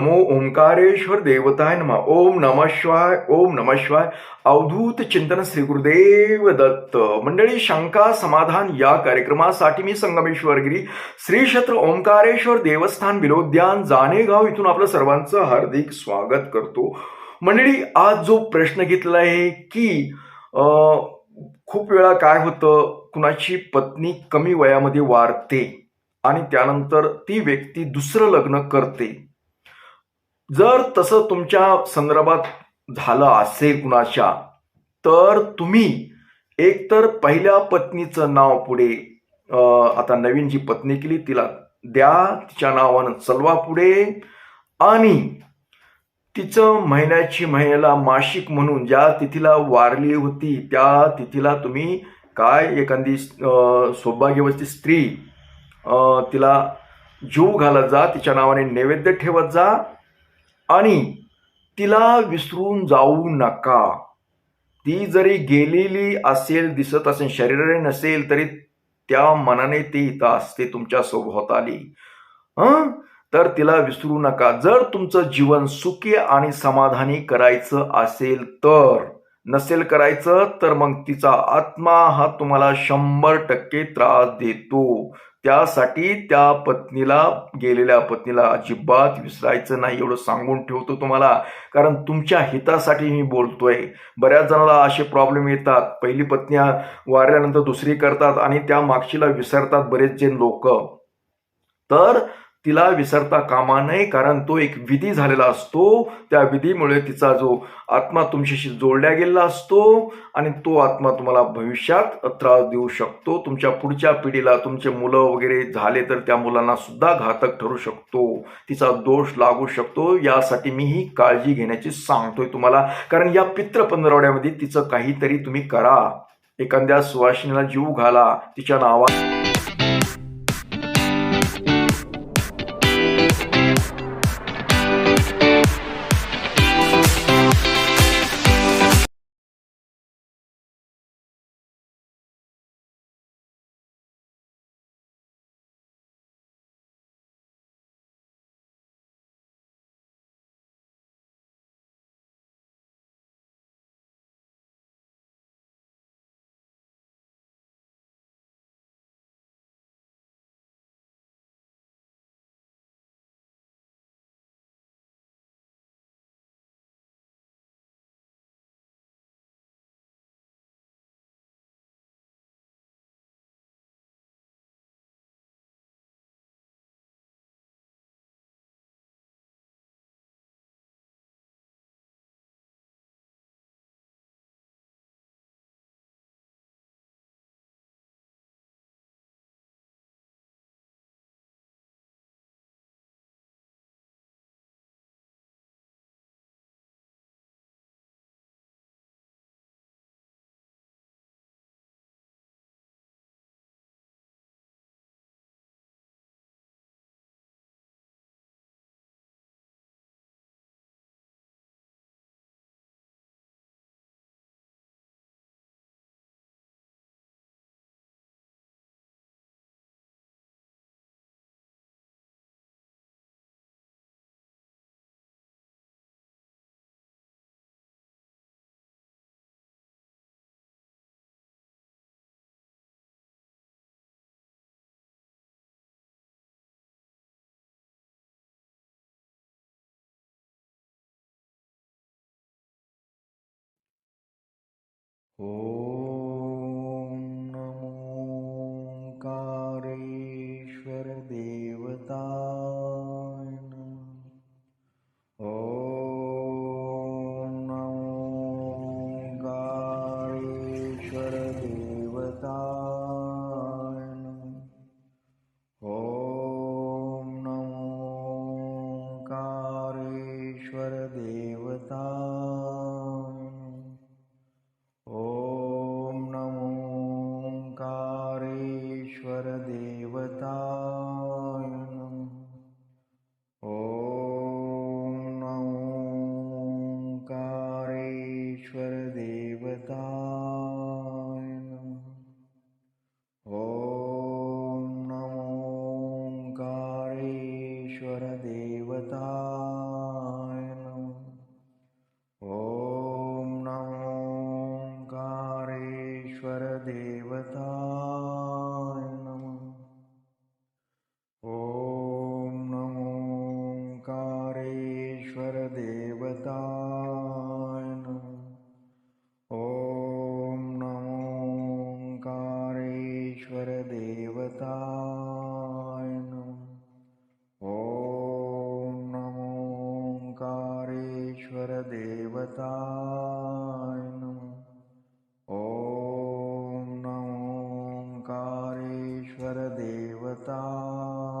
नमो ओंकारेश्वर देवताय नम। ओम नम शिवाय ओम नम शिवाय। अवधूत चिंतन श्री गुरुदेव दत्त। मंडळी शंका समाधान या कार्यक्रमासाठी मी संगमेश्वरगिरी श्री क्षेत्र ओंकारेश्वर देवस्थान विलोद्यान जाणेगाव इथून आपलं सर्वांचं हार्दिक स्वागत करतो. मंडळी आज जो प्रश्न घेतला आहे की खूप वेळा काय होतं कुणाची पत्नी कमी वयामध्ये वारते आणि त्यानंतर ती व्यक्ती दुसरं लग्न करते. जर तसं तुमच्या संदर्भात झालं असेल कुणाच्या तर तुम्ही एकतर पहिल्या पत्नीचं नाव पुढे आता नवीन जी पत्नी केली तिला द्या तिच्या नावानं चलवा पुढे. आणि तिचं महिन्याची महिन्याला मासिक म्हणून ज्या तिथीला वारली होती त्या तिथीला तुम्ही काय एखादी सौभाग्यवती स्त्री तिला जीव घालत जा तिच्या नावाने नैवेद्य ठेवत जा. आणि तिला विसरून जाऊ नका. ती जरी गेलेली असेल दिसत असेल शरीराने नसेल तरी त्या मनाने ती इथं असते तुमच्या सभोवताली हं? तर तिला विसरू नका. जर तुमचं जीवन सुखी आणि समाधानी करायचं असेल तर नसेल करायचं तर मग तिचा आत्मा हा तुम्हाला शंभर टक्के त्रास देतो. त्यासाठी त्या पत्नीला गेलेल्या पत्नीला अजिबात विसरायचं नाही एवढं सांगून ठेवतो तुम्हाला. कारण तुमच्या हितासाठी मी बोलतोय. बऱ्याच जणाला असे प्रॉब्लेम येतात. पहिली पत्नी वारल्यानंतर दुसरी करतात आणि त्या मागशीला विसरतात बरेच जे लोक. तर तिला विसरता कामा नये कारण तो एक विधी झालेला असतो. त्या विधीमुळे तिचा जो आत्मा तुमच्याशी जोडल्या गेलेला असतो आणि तो आत्मा तुम्हाला भविष्यात त्रास देऊ शकतो. तुमच्या पुढच्या पिढीला तुमचे मुलं वगैरे झाले तर त्या मुलांना सुद्धा घातक ठरू शकतो. तिचा दोष लागू शकतो. यासाठी मी ही काळजी घेण्याची सांगतोय तुम्हाला. कारण या पित्र पंधरवड्यामध्ये तिचं काहीतरी तुम्ही करा. एखाद्या सुवासिनीला जीव घाला. तिच्या नावा ॐ नमकारेश्वरदेवता ॐ नमोकारेश्वरदेवता ेवतायण ॐ नमोङ्कारेश्वरदेवताय गारेश्वरदेवतायनम् ॐ नमोङ्कारेश्वरदेवताय नमः ॐ नमोङ्कारेश्वरदेवता भगवता